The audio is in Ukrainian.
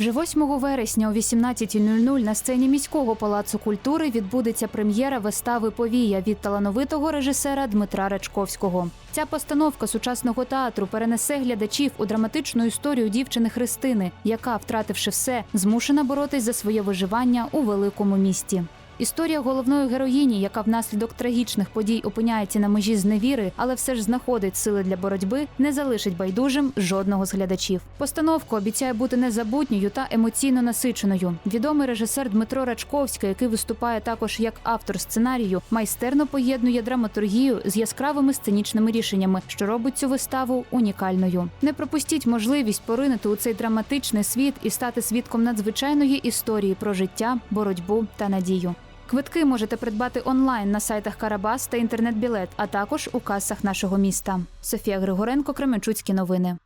Вже 8 вересня о 18.00 на сцені міського палацу культури відбудеться прем'єра вистави Повія від талановитого режисера Дмитра Рачковського. Ця постановка сучасного театру перенесе глядачів у драматичну історію дівчини Христини, яка, втративши все, змушена боротись за своє виживання у великому місті. Історія головної героїні, яка внаслідок трагічних подій опиняється на межі зневіри, але все ж знаходить сили для боротьби, не залишить байдужим жодного з глядачів. Постановка обіцяє бути незабутньою та емоційно насиченою. Відомий режисер Дмитро Рачковський, який виступає також як автор сценарію, майстерно поєднує драматургію з яскравими сценічними рішеннями, що робить цю виставу унікальною. Не пропустіть можливість поринути у цей драматичний світ і стати свідком надзвичайної історії про життя, боротьбу та надію. Квитки можете придбати онлайн на сайтах Карабас та інтернет-білет, а також у касах нашого міста. Софія Григоренко, Кременчуцькі новини.